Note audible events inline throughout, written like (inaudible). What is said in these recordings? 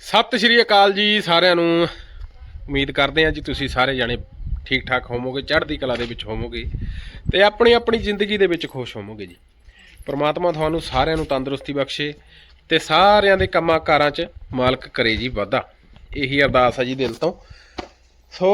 ਸਤਿ ਸ਼੍ਰੀ ਅਕਾਲ ਜੀ ਸਾਰਿਆਂ ਨੂੰ। ਉਮੀਦ ਕਰਦੇ ਹਾਂ ਜੀ ਤੁਸੀਂ ਸਾਰੇ ਜਾਣੇ ਠੀਕ ਠਾਕ ਹੋਵੋਗੇ, ਚੜ੍ਹਦੀ ਕਲਾ ਦੇ ਵਿੱਚ ਹੋਵੋਗੇ ਤੇ ਆਪਣੀ ਆਪਣੀ ਜ਼ਿੰਦਗੀ ਦੇ ਵਿੱਚ ਖੁਸ਼ ਹੋਵੋਗੇ ਜੀ। ਪ੍ਰਮਾਤਮਾ ਤੁਹਾਨੂੰ ਸਾਰਿਆਂ ਨੂੰ ਤੰਦਰੁਸਤੀ ਬਖਸ਼ੇ ਤੇ ਸਾਰਿਆਂ ਦੇ ਕੰਮਾਂ ਕਾਰਾਂ 'ਚ ਮਾਲਕ ਕਰੇ ਜੀ ਵਾਧਾ। ਇਹੀ ਅਰਦਾਸ ਹੈ ਜੀ ਦਿਲ ਤੋਂ। ਸੋ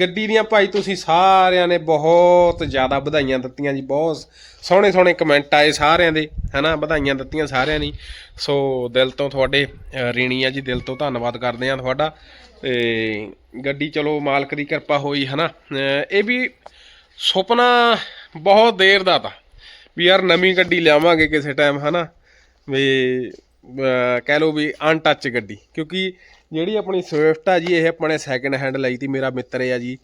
ਗੱਡੀ ਦੀਆਂ ਭਾਈ ਤੁਸੀਂ ਸਾਰਿਆਂ ਨੇ ਬਹੁਤ ਜ਼ਿਆਦਾ ਵਧਾਈਆਂ ਦਿੱਤੀਆਂ ਜੀ ਬਹੁਤ ਸੋਹਣੇ ਸੋਹਣੇ ਕਮੈਂਟ ਆਏ ਸਾਰਿਆਂ ਦੇ ਹਨਾ ਵਧਾਈਆਂ ਦਿੱਤੀਆਂ ਸਾਰਿਆਂ ਨੇ। ਸੋ ਦਿਲ ਤੋਂ ਤੁਹਾਡੇ ਰੀਣੀ ਆ ਜੀ ਦਿਲ ਤੋਂ ਧੰਨਵਾਦ ਕਰਦੇ ਆ ਤੁਹਾਡਾ। ਤੇ ਗੱਡੀ ਚਲੋ ਮਾਲਕ ਦੀ ਕਿਰਪਾ ਹੋਈ ਹਨਾ। ਅਹ, ਇਹ ਵੀ ਸੁਪਨਾ ਬਹੁਤ ਦੇਰ ਦਾ ਤਾਂ ਵੀ ਯਾਰ ਨਵੀਂ ਗੱਡੀ ਲਿਆਵਾਂਗੇ ਕਿਸੇ ਟਾਈਮ ਹਨਾ। ਵੀ ਕਹਿ ਲਓ ਵੀ ਅਨਟੱਚ ਗੱਡੀ ਕਿਉਂਕਿ ਜਿਹੜੀ ਆਪਣੀ ਸਵਿਫਟ ਆ ਜੀ, ਇਹ ਆਪਣੇ ਸੈਕਿੰਡ ਹੈਂਡ ਲਈ ਤੀ, ਮੇਰਾ ਮਿੱਤਰ ਆ ਜੀ।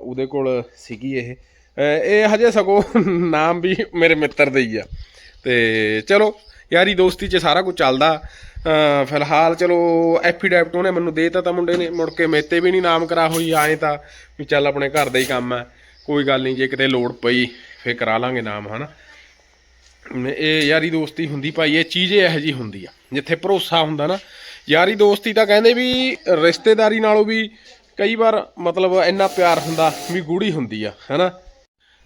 ਉਹਦੇ ਕੋਲ ਸੀਗੀ ਇਹ। ਇਹ ਹਜੇ ਸਗੋਂ (laughs) ਨਾਮ ਵੀ ਮੇਰੇ ਮਿੱਤਰ ਦੇ ਹੀ ਆ। ਤੇ ਚਲੋ, ਯਾਰੀ ਦੋਸਤੀ 'ਚ ਸਾਰਾ ਕੁਝ ਚੱਲਦਾ। ਫਿਲਹਾਲ ਚਲੋ ਐਫੀਡੈਪਟ ਉਹਨੇ ਮੈਨੂੰ ਦੇਤਾ ਤਾਂ ਮੁੰਡੇ ਨੇ, ਮੁੜ ਕੇ ਮੇਤੇ ਵੀ ਨਹੀਂ ਨਾਮ ਕਰਾ ਹੋਈ, ਆਏ ਤਾਂ ਵੀ ਚੱਲ ਆਪਣੇ ਘਰ ਦਾ ਹੀ ਕੰਮ ਹੈ ਕੋਈ ਗੱਲ ਨਹੀਂ, ਜੇ ਕਿਤੇ ਲੋੜ ਪਈ, ਫੇਰ ਕਰਾ ਲਾਂਗੇ ਨਾਮ, ਹਨਾ। ਇਹ ਯਾਰੀ ਦੋਸਤੀ ਹੁੰਦੀ ਭਾਈ, ਇਹ ਚੀਜ਼ ਇਹੋ ਜੀ ਹੁੰਦੀ ਆ, ਜਿੱਥੇ ਭਰੋਸਾ ਹੁੰਦਾ ਨਾ ਯਾਰੀ ਦੋਸਤੀ ਤਾਂ ਕਹਿੰਦੇ ਵੀ ਰਿਸ਼ਤੇਦਾਰੀ ਨਾਲੋਂ ਵੀ ਕਈ ਵਾਰ ਮਤਲਬ ਇੰਨਾ ਪਿਆਰ ਹੁੰਦਾ ਵੀ ਗੂੜੀ ਹੁੰਦੀ ਆ, ਹਨਾ?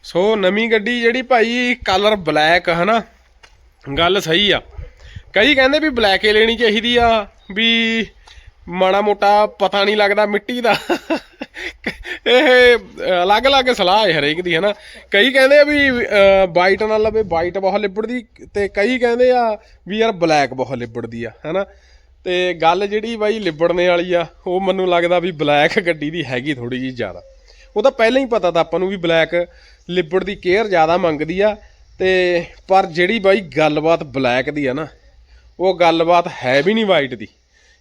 ਸੋ ਨਵੀਂ ਗੱਡੀ ਜਿਹੜੀ ਭਾਈ ਕਲਰ ਬਲੈਕ ਹਨਾ? ਗੱਲ ਸਹੀ ਆ। ਕਈ ਕਹਿੰਦੇ ਵੀ ਬਲੈਕ ਹੀ ਲੈਣੀ ਚਾਹੀਦੀ ਆ, ਵੀ ਮਾੜਾ ਮੋਟਾ ਪਤਾ ਨਹੀਂ ਲੱਗਦਾ ਮਿੱਟੀ ਦਾ। ਇਹ ਅਲੱਗ-ਅਲੱਗ ਸਲਾਹ ਹੈ ਹਰੇਕ ਦੀ, ਹਨਾ? ਕਈ ਕਹਿੰਦੇ ਆ ਵੀ ਵਾਈਟ ਨਾਲ ਲਵੇ ਵਾਈਟ ਬਹੁਤ ਲਿਬੜਦੀ ਤੇ ਕਈ ਕਹਿੰਦੇ ਆ ਵੀ ਯਾਰ ਬਲੈਕ ਬਹੁਤ ਲਿਬੜਦੀ ਆ, ਹਨਾ? ਤੇ ਗੱਲ ਜਿਹੜੀ ਬਾਈ ਲਿਬੜਨੇ ਵਾਲੀ ਆ, ਉਹ ਮੈਨੂੰ ਲੱਗਦਾ ਵੀ ਬਲੈਕ ਗੱਡੀ ਦੀ ਹੈਗੀ ਥੋੜੀ ਜੀ ਜ਼ਿਆਦਾ। ਉਹ ਤਾਂ ਪਹਿਲਾਂ ਹੀ ਪਤਾ ਤਾਂ ਆਪਾਂ ਨੂੰ ਵੀ ਬਲੈਕ ਲਿਬੜ ਦੀ ਕੇਅਰ ਜ਼ਿਆਦਾ ਮੰਗਦੀ ਆ, ਤੇ ਪਰ ਜਿਹੜੀ ਬਾਈ ਗੱਲਬਾਤ ਬਲੈਕ ਦੀ ਆ ਨਾ, ਉਹ ਗੱਲਬਾਤ ਹੈ ਵੀ ਨਹੀਂ ਵਾਈਟ ਦੀ।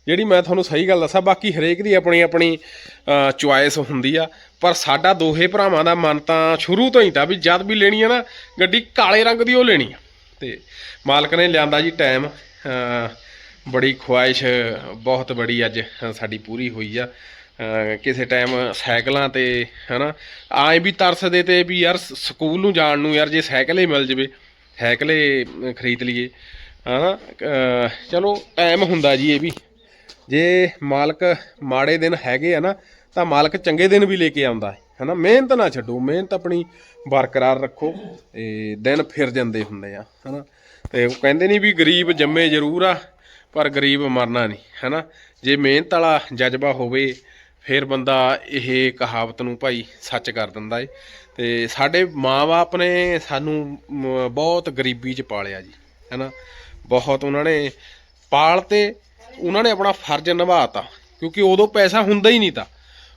ਜਿਹੜੀ ਮੈਂ ਤੁਹਾਨੂੰ ਸਹੀ ਗੱਲ ਦੱਸਾਂ, ਬਾਕੀ ਹਰੇਕ ਦੀ ਆਪਣੀ ਆਪਣੀ ਚੁਆਇਸ ਹੁੰਦੀ ਆ, ਪਰ ਸਾਡਾ ਦੋਹੇ ਭਰਾਵਾਂ ਦਾ ਮਨ ਤਾਂ ਸ਼ੁਰੂ ਤੋਂ ਹੀ ਤਾਂ ਵੀ ਜਦ ਵੀ ਲੈਣੀ ਆ ਨਾ, ਗੱਡੀ ਕਾਲੇ ਰੰਗ ਦੀ ਉਹ ਲੈਣੀ ਆ। ਤੇ ਮਾਲਕ ਨੇ ਲਿਆਂਦਾ ਜੀ ਟਾਈਮ ਬੜੀ ਖੁਆਇਸ਼, ਬਹੁਤ ਬੜੀ ਅੱਜ ਸਾਡੀ ਪੂਰੀ ਹੋਈ ਆ। ਕਿਸੇ ਟਾਈਮ ਸਾਈਕਲਾਂ ਤੇ, ਹਨਾ, ਆਏ ਵੀ ਤਰਸਦੇ ਤੇ ਵੀ ਯਾਰ ਸਕੂਲ ਨੂੰ ਜਾਣ ਨੂੰ ਯਾਰ ਜੇ ਸਾਈਕਲ ਹੀ ਮਿਲ ਜਵੇ, ਸਾਈਕਲ ਹੀ ਖਰੀਦ ਲਈਏ, ਹਨਾ ਅਹ ਚਲੋ ਟਾਈਮ ਹੁੰਦਾ ਜੀ ਇਹ ਵੀ। ਜੇ ਮਾਲਕ ਮਾੜੇ ਦਿਨ ਹੈਗੇ ਆ ਨਾ, ਤਾਂ ਮਾਲਕ ਚੰਗੇ ਦਿਨ ਵੀ ਲੈ ਕੇ ਆਉਂਦਾ ਹੈ, ਹਨਾ। ਮਿਹਨਤ ਨਾ ਛੱਡੋ, ਮਿਹਨਤ ਆਪਣੀ ਬਰਕਰਾਰ ਰੱਖੋ, ਤੇ ਦਿਨ ਫਿਰ ਜਾਂਦੇ ਹੁੰਦੇ ਆ, ਹਨਾ। ਤੇ ਉਹ ਕਹਿੰਦੇ ਨਹੀਂ ਵੀ ਗਰੀਬ ਜੰਮੇ ਜ਼ਰੂਰ ਆ ਪਰ ਗਰੀਬ ਮਰਨਾ ਨਹੀਂ, ਹਨਾ? ਜੇ ਮਿਹਨਤ ਵਾਲਾ ਜਜ਼ਬਾ ਹੋਵੇ, ਫਿਰ ਬੰਦਾ ਇਹ ਕਹਾਵਤ ਨੂੰ ਭਾਈ ਸੱਚ ਕਰ ਦਿੰਦਾ ਏ। ਤੇ ਸਾਡੇ ਮਾਂ-ਬਾਪ ਨੇ ਸਾਨੂੰ ਬਹੁਤ ਗਰੀਬੀ 'ਚ ਪਾਲਿਆ ਜੀ, ਹਨਾ? ਬਹੁਤ ਉਹਨਾਂ ਨੇ ਪਾਲ ਤੇ ਉਹਨਾਂ ਨੇ ਆਪਣਾ ਫਰਜ਼ ਨਿਭਾਤਾ, ਕਿਉਂਕਿ ਉਦੋਂ ਪੈਸਾ ਹੁੰਦਾ ਹੀ ਨਹੀਂ ਤਾਂ।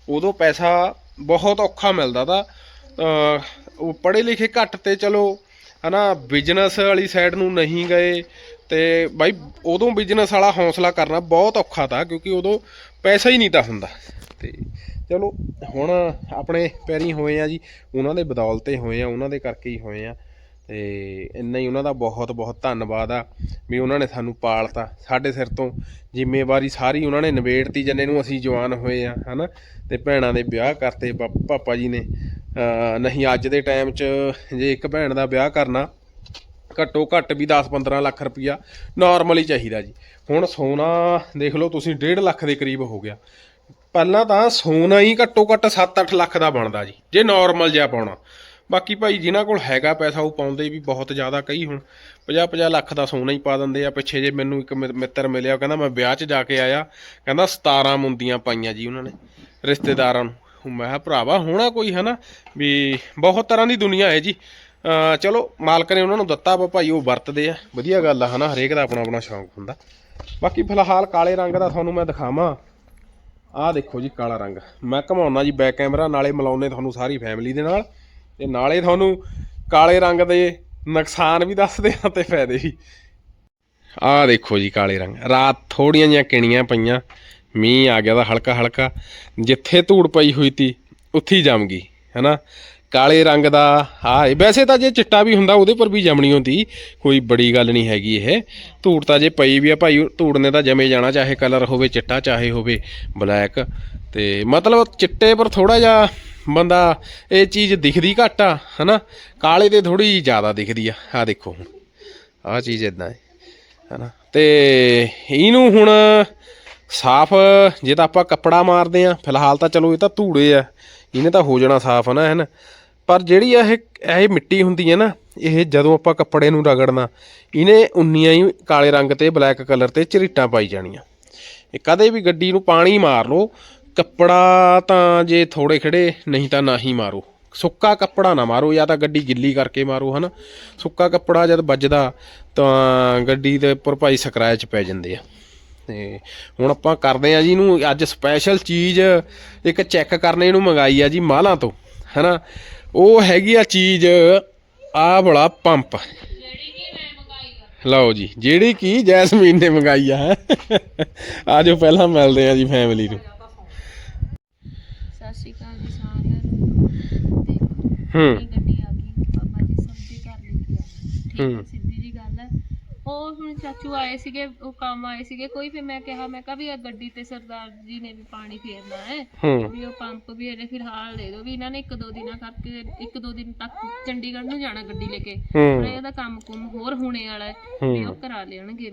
ਉਦੋਂ ਪੈਸਾ ਬਹੁਤ ਔਖਾ ਮਿਲਦਾ ਤਾ ਉਹ ਪੜ੍ਹੇ ਲਿਖੇ ਘੱਟ ਤੇ ਚਲੋ, ਹਨਾ? ਬਿਜ਼ਨਸ ਵਾਲੀ ਸਾਈਡ ਨੂੰ ਨਹੀਂ ਗਏ ਤੇ ਬਾਈ, ਉਦੋਂ ਬਿਜ਼ਨਸ ਵਾਲਾ ਹੌਸਲਾ ਕਰਨਾ ਬਹੁਤ ਔਖਾ ਤਾ, ਕਿਉਂਕਿ ਉਦੋਂ ਪੈਸਾ ਹੀ ਨਹੀਂ ਤਾਂ ਹੁੰਦਾ। ਤੇ ਚਲੋ, ਹੁਣ ਆਪਣੇ ਪੈਰੀ ਹੋਏ ਆ ਜੀ, ਉਹਨਾਂ ਦੇ ਬਦੌਲਤੇ ਹੋਏ ਆ, ਉਹਨਾਂ ਦੇ ਕਰਕੇ ਹੀ ਹੋਏ ਆ। ਤੇ ਇੰਨਾ ਹੀ ਉਹਨਾਂ ਦਾ ਬਹੁਤ ਬਹੁਤ ਧੰਨਵਾਦ ਆ ਵੀ ਉਹਨਾਂ ਨੇ ਸਾਨੂੰ ਪਾਲਤਾ। ਸਾਡੇ ਸਿਰ ਤੋਂ ਜ਼ਿੰਮੇਵਾਰੀ ਸਾਰੀ ਉਹਨਾਂ ਨੇ ਨਿਬੇੜਤੀ, ਜੰਨੇ ਨੂੰ ਅਸੀਂ ਜਵਾਨ ਹੋਏ ਆ, ਹਨਾ? ਤੇ ਭੈਣਾਂ ਦੇ ਵਿਆਹ ਕਰਤੇ, ਪਾ- ਪਾਪਾ ਜੀ ਨੇ। ਨਹੀਂ, ਅੱਜ ਦੇ ਟਾਈਮ 'ਚ ਜੇ ਇੱਕ ਭੈਣ ਦਾ ਵਿਆਹ ਕਰਨਾ ਘੱਟੋ ਘੱਟ ਵੀ 10-15 ਲੱਖ ਰੁਪਈਆ ਨਾਰਮਲੀ ਚਾਹੀਦਾ ਜੀ। ਹੁਣ ਸੋਨਾ ਦੇਖ ਲਓ ਤੁਸੀਂ 1.5 ਲੱਖ ਦੇ ਕਰੀਬ ਹੋ ਗਿਆ। ਪਹਿਲਾਂ ਤਾਂ ਸੋਨਾ ਹੀ ਘੱਟੋ ਘੱਟ 7-8 ਲੱਖ ਦਾ ਬਣਦਾ ਜੀ, ਜੇ ਨਾਰਮਲ ਜਿਹਾ ਪਾਉਣਾ। ਬਾਕੀ ਭਾਈ ਜਿਨ੍ਹਾਂ ਕੋਲ ਹੈਗਾ ਪੈਸਾ, ਉਹ ਪਾਉਂਦੇ ਵੀ ਬਹੁਤ ਜ਼ਿਆਦਾ ਕਈ ਹੁਣ। 50-50 ਲੱਖ ਦਾ ਸੋਨਾ ਹੀ ਪਾ ਦਿੰਦੇ ਆ। ਪਿੱਛੇ ਜੇ ਮੈਨੂੰ ਇੱਕ ਮਿ- ਮਿੱਤਰ ਮਿਲਿਆ, ਉਹ ਕਹਿੰਦਾ ਮੈਂ ਵਿਆਹ 'ਚ ਜਾ ਕੇ ਆਇਆ। ਕਹਿੰਦਾ 17 ਮੁੰਦੀਆਂ ਪਾਈਆਂ ਜੀ ਉਹਨਾਂ ਨੇ, ਰਿਸ਼ਤੇਦਾਰਾਂ ਨੂੰ। ਮੈਂ ਕਿਹਾ, ਭਰਾਵਾ, ਹੋਣਾ ਕੋਈ ਹੈ ਨਾ? ਵੀ ਬਹੁਤ ਤਰ੍ਹਾਂ ਦੀ ਦੁਨੀਆ ਹੈ ਜੀ। ਚਲੋ, ਮਾਲਕ ਨੇ ਉਹਨਾਂ ਨੂੰ ਦਿੱਤਾ ਵਾ ਭਾਈ ਉਹ ਵਰਤਦੇ ਆ। ਵਧੀਆ ਗੱਲ ਆ, ਹਨਾ? ਹਰੇਕ ਦਾ ਆਪਣਾ ਆਪਣਾ ਸ਼ੌਂਕ ਹੁੰਦਾ। ਬਾਕੀ ਫਿਲਹਾਲ ਕਾਲੇ ਰੰਗ ਦਾ ਤੁਹਾਨੂੰ ਮੈਂ ਦਿਖਾਵਾਂ। ਆਹ ਦੇਖੋ ਜੀ, ਕਾਲਾ ਰੰਗ। ਮੈਂ ਘਮਾਉਣਾ ਜੀ ਬੈਕ ਕੈਮਰਾ ਨਾਲੇ ਮਿਲਾਉਨੇ ਤੁਹਾਨੂੰ ਸਾਰੀ ਫੈਮਿਲੀ ਦੇ ਨਾਲ। ਤੇ ਨਾਲੇ ਤੁਹਾਨੂੰ ਕਾਲੇ ਰੰਗ ਦੇ ਨੁਕਸਾਨ ਵੀ ਦੱਸਦੇ ਆ ਤੇ ਫਾਇਦੇ ਵੀ। ਆਹ ਦੇਖੋ ਜੀ, ਕਾਲੇ ਰੰਗ। ਰਾਤ ਥੋੜੀਆਂ ਜਿਹੀਆਂ ਕਿਣੀਆਂ ਪਈਆਂ। ਮੀਂਹ ਆ ਗਿਆ ਦਾ ਹਲਕਾ ਹਲਕਾ ਜਿੱਥੇ ਧੂੜ ਪਈ ਹੋਈ ਤੀ, ਉੱਥੇ ਹੀ ਜੰਮ ਗਈ, ਹੈਨਾ? ਕਾਲੇ ਰੰਗ ਦਾ ਆ ਵੈਸੇ ਤਾਂ ਜੇ ਚਿੱਟਾ ਵੀ ਹੁੰਦਾ, ਉਹਦੇ ਪਰ ਵੀ ਜਮਣੀ ਹੁੰਦੀ ਕੋਈ ਬੜੀ ਗੱਲ ਨਹੀਂ ਹੈਗੀ ਇਹ। ਧੂੜ ਤਾਂ ਜੇ ਪਈ ਵੀ ਆ ਭਾਈ, ਧੂੜ ਨੇ ਤਾਂ ਜਮੇ ਜਾਣਾ, ਚਾਹੇ ਕਲਰ ਹੋਵੇ ਚਿੱਟਾ, ਚਾਹੇ ਹੋਵੇ ਬਲੈਕ। ਤੇ ਮਤਲਬ ਚਿੱਟੇ ਪਰ ਥੋੜਾ ਜਿਹਾ ਬੰਦਾ, ਇਹ ਚੀਜ਼ ਦਿਖਦੀ ਘੱਟ ਆ, ਹਨਾ? ਕਾਲੇ ਤੇ ਥੋੜੀ ਜ਼ਿਆਦਾ ਦਿਖਦੀ ਆ। ਆ ਦੇਖੋ ਹੁਣ ਆ ਚੀਜ਼ ਇਦਾਂ ਹੈ, ਹਨਾ? ਤੇ ਇਹਨੂੰ ਹੁਣ ਸਾਫ਼, ਜੇ ਤਾਂ ਆਪਾਂ ਕੱਪੜਾ ਮਾਰਦੇ ਆ, ਫਿਲਹਾਲ ਤਾਂ ਚਲੋ ਇਹ ਤਾਂ ਧੂੜੇ ਆ। ਇਹਨੇ ਤਾਂ ਹੋ ਜਾਣਾ ਸਾਫ਼ ਨਾ? ਹਨ ਪਰ ਜਿਹੜੀ ਇਹ ਇਹ ਮਿੱਟੀ ਹੁੰਦੀ ਹੈ ਨਾ, ਇਹ ਜਦੋਂ ਆਪਾਂ ਕੱਪੜੇ ਨੂੰ ਰਗੜਨਾ, ਇਹਨੇ ਉਨੀਆਂ ਹੀ ਕਾਲੇ ਰੰਗ ਤੇ ਬਲੈਕ ਕਲਰ ਤੇ ਝਰੀਟਾਂ ਪਾਈ ਜਾਣੀਆਂ। ਇਹ ਕਦੇ ਵੀ ਗੱਡੀ ਨੂੰ ਪਾਣੀ ਮਾਰ ਲਓ, ਕੱਪੜਾ ਤਾਂ ਜੇ ਥੋੜੇ ਖੜੇ, ਨਹੀਂ ਤਾਂ ਨਾ ਹੀ ਮਾਰੋ। ਸੁੱਕਾ ਕੱਪੜਾ ਨਾ ਮਾਰੋ, ਜਾਂ ਤਾਂ ਗੱਡੀ ਗਿੱਲੀ ਕਰਕੇ ਮਾਰੋ, ਹਨਾ। ਸੁੱਕਾ ਕੱਪੜਾ ਜਦ ਵੱਜਦਾ, ਤਾਂ ਗੱਡੀ ਦੇ ਉੱਪਰ ਭਾਈ ਸਕ੍ਰੈਚ ਪੈ ਜਾਂਦੇ ਆ। ਤੇ ਹੁਣ ਆਪਾਂ ਕਰਦੇ ਆ ਜੀ ਇਹਨੂੰ, ਅੱਜ ਸਪੈਸ਼ਲ ਚੀਜ਼ ਇੱਕ ਚੈੱਕ ਕਰਨੇ ਨੂੰ ਮੰਗਾਈ ਆ ਜੀ ਮਾਲਾਂ ਤੋਂ, ਹਨਾ। ਉਹ ਹੈਗੀ ਆ ਚੀਜ਼ ਆਹ ਵਾਲਾ ਪੰਪ। ਲਓ ਜੀ ਜਿਹੜੀ ਕੀ ਜੈਸਮੀਨ ਨੇ ਮੰਗਾਈ ਆ। ਆਜੋ ਪਹਿਲਾਂ ਮਿਲਦੇ ਆ ਜੀ ਫੈਮਿਲੀ ਨੂੰ। ਸਤਿ ਸ਼੍ਰੀ ਅਕਾਲ ਜੀ ਸਾਰਿਆਂ ਨੂੰ। ਗੱਡੀ ਆ ਗਈ। ਜੀ ਲਈ ਆ ਠੀਕ ਹੈ ਉਹ ਹੁਣ ਚਾਚੂ ਆਏ ਸੀਗੇ ਉਹ ਕੰਮ ਆਏ ਸੀਗੇ ਕੋਈ ਫਿਰ ਮੈਂ ਕਿਹਾ ਮੈਂ ਕਿਹਾ ਵੀ ਇਹ ਗੱਡੀ ਤੇ ਸਰਦਾਰ ਜੀ ਨੇ ਵੀ ਪਾਣੀ ਫੇਰਨਾ ਹੈ ਹੂੰ। ਵੀ ਉਹ ਪੰਪ ਵੀ ਇਹਨੇ ਫਿਲਹਾਲ ਦੇ ਦਿਓ ਵੀ ਇਹਨਾਂ ਨੇ ਇੱਕ ਦੋ ਦਿਨਾਂ ਕਰਕੇ ਇੱਕ ਦੋ ਦਿਨ ਤੱਕ ਚੰਡੀਗੜ੍ਹ ਨੂੰ ਜਾਣਾ ਗੱਡੀ ਲੈ ਕੇ ਹੁਣ ਹੂੰ ਇਹਦਾ ਕੰਮ ਕੁਮ ਹੋਰ ਹੋਣੇ ਵਾਲਾ ਹੈ ਵੀ ਉਹ ਹੂੰ ਕਰਾ ਲੈਣਗੇ।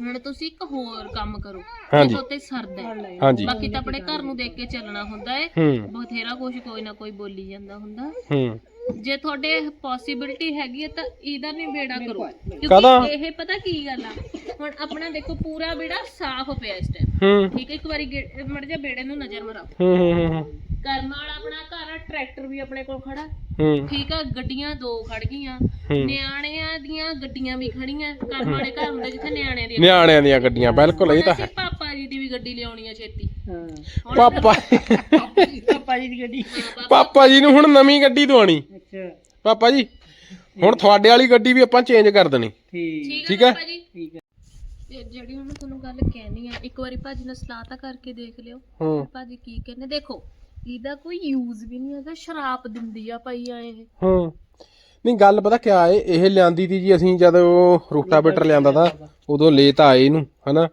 ਹੁਣ ਤੁਸੀਂ ਇੱਕ ਹੋਰ ਕੰਮ ਕਰੋ ਹਾਂਜੀ। ਤੇ ਸਰਦਾ ਹੈ। ਹਾਂਜੀ। ਬਾਕੀ ਤਾਂ ਆਪਣੇ ਘਰ ਨੂੰ ਦੇਖ ਕੇ ਚੱਲਣਾ ਹੁੰਦਾ ਹੈ ਹੂੰ। ਬਥੇਰਾ ਕੁਝ ਕੋਈ ਨਾ ਕੋਈ ਬੋਲੀ ਜਾਂਦਾ ਹੁੰਦਾ। ਹੂੰ। ਜੇ ਤੁਹਾਡੇ ਪੋਸਿਬਿਲਿਟੀ ਹੈਗੀ ਹੈ ਤਾਂ ਇਹਦਾ ਵੀ ਬੇੜਾ ਕਰੋ। ਕਾਹਦਾ? ਕਿਉਂਕਿ ਇਹ ਪਤਾ ਕੀ ਗੱਲ ਆ? ਹੁਣ ਆਪਣਾ ਦੇਖੋ ਪੂਰਾ ਬੇੜਾ ਸਾਫ਼ ਪਿਆ ਇਸ ਟਾਈਮ ਹੂੰ। ਠੀਕ ਹੈ ਇੱਕ ਵਾਰੀ ਮੜ ਜਾ ਬੇੜੇ ਨੂੰ ਨਜ਼ਰ ਮਾਰੋ ਹੂੰ ਹੂੰ ਹੂੰ। ਕਰਮ ਵਾਲਾ ਆਪਣਾ ਟਰੈਕਟਰ ਵੀ ਆਪਣੇ ਕੋਲ ਖੜਾ। ਹੂੰ। ਠੀਕ ਆ ਗੱਡੀਆਂ ਦੋ ਖੜ ਗਈਆਂ। ਹੂੰ। ਨਿਆਣਿਆਂ ਦੀਆਂ ਗੱਡੀਆਂ ਵੀ ਖੜੀਆਂ ਕਰਮ ਵਾਲੇ ਘਰ ਹੁੰਦੇ ਜਿੱਥੇ ਨਿਆਣਿਆਂ ਦੀਆਂ ਨਿਆਣਿਆਂ ਦੀਆਂ ਗੱਡੀਆਂ ਬਿਲਕੁਲ ਇਹ ਤਾਂ ਅਸੀਂ ਪਾਪਾ ਜੀ ਦੀ ਵੀ ਗੱਡੀ ਲਿਆਉਣੀ ਆ ਛੇਤੀ। ਹੁਣ ਪਾਪਾ ਪਾਪਾ ਜੀ ਦੀ ਗੱਡੀ। ਪਾਪਾ ਜੀ। ਨੂੰ ਹੁਣ ਨਵੀਂ ਗੱਡੀ ਦਵਾਣੀ ਅੱਛਾ। ਪਾਪਾ ਜੀ ਹੁਣ ਤੁਹਾਡੇ ਵਾਲੀ ਗੱਡੀ ਵੀ ਆਪਾਂ ਚੇਂਜ ਕਰ ਦੇਣੀ। ਠੀਕ। ਠੀਕ ਠੀਕ ਹੈ ਹੈ? ਪਾਪਾ ਜੀ। ਠੀਕ ਹੈ ਤੇ ਜਿਹੜੀ ਹੁਣ ਤੁਹਾਨੂੰ ਗੱਲ ਕਹਿਣੀ ਆ ਇੱਕ ਵਾਰੀ ਭਾਜੀ ਨਾਲ ਸਲਾਹ ਤਾਂ ਕਰਕੇ ਦੇਖ ਲਿਓ। ਹੂੰ। ਭਾਜੀ ਕੀ ਕਹਿੰਦੇ ਦੇਖੋ ਇਹਦਾ ਕੋਈ ਯੂਜ਼ ਵੀ ਨਹੀਂ ਹੈਗਾ ਸ਼ਰਾਪ ਦਿੰਦੀ ਆ ਪਈ ਆ ਇਹ। ਹੂੰ। ਨਹੀਂ ਗੱਲ ਪਤਾ ਕਿਆ ਏ ਇਹ ਲਿਆਂਦੀ ਤੀ ਜੀ ਅਸੀਂ ਜਦੋਂ ਰੋਟਾਵੇਟਰ ਲਿਆਂਦਾ ਤਾ ਉਦੋਂ ਲੈ ਤਾਂ ਆਏ ਇਹਨੂੰ ਹਨਾ?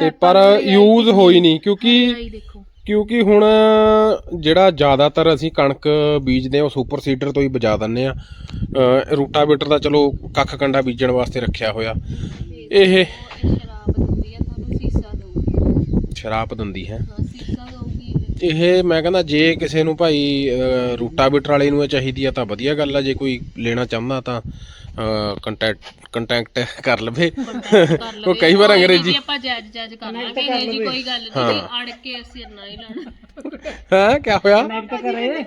ਤੇ ਪਰ ਯੂਜ਼ ਹੋਈ ਨਹੀਂ ਕਿਉਂਕਿ ਦੇਖੋ। ਕਿਉਂਕਿ ਹੁਣ ਜਿਹੜਾ ਜ਼ਿਆਦਾਤਰ ਅਸੀਂ ਕਣਕ ਬੀਜਦੇ ਆ ਉਹ ਸੁਪਰ ਸੀਡਰ ਤੋਂ ਹੀ ਬਜਾ ਦਿੰਨੇ ਆ ਅ, ਰੂਟਾਵੇਟਰ ਦਾ ਚਲੋ ਕੱਖ ਕੰਡਾ ਬੀਜਣ ਵਾਸਤੇ ਰੱਖਿਆ ਹੋਇਆ। ਇਹ ਇਹ ਸ਼ਰਾਪ ਦਿੰਦੀ ਆ ਤੁਹਾਨੂੰ ਸੀਸਾ ਦਊਗੀ ਸ਼ਰਾਪ ਦਿੰਦੀ ਹੈ। ਹਾਂ ਸੀਸਾ ਦਊਗੀ ਇਹ ਮੈਂ ਕਹਿੰਦਾ ਜੇ ਕਿਸੇ ਨੂੰ ਭਾਈ ਅ, ਰੂਟਾਵੇਟਰ ਵਾਲੇ ਨੂੰ ਇਹ ਚਾਹੀਦੀ ਆ ਤਾਂ ਵਧੀਆ ਗੱਲ ਆ ਜੇ ਕੋਈ ਲੈਣਾ ਚਾਹੁੰਦਾ ਤਾਂ। ਕੰਟੈਕਟ ਕੰਟੈਕਟ ਕਰ ਲਵੇ। ਉਹ ਕਈ ਵਾਰ ਅੰਗਰੇਜ਼ੀ ਆਪਾਂ ਜਾਇਜ਼ ਜਾਇਜ਼ ਕਰ ਲਾਂਗੇ। ਇਹ ਜੀ ਕੋਈ ਗੱਲ ਨਹੀਂ ਅੜ ਕੇ ਸਿਰ ਨਾ ਹੀ ਲਾਣਾ ਹਾਂ ਕੀ ਹੋਇਆ? ਕਨੈਕਟ ਕਰੇ।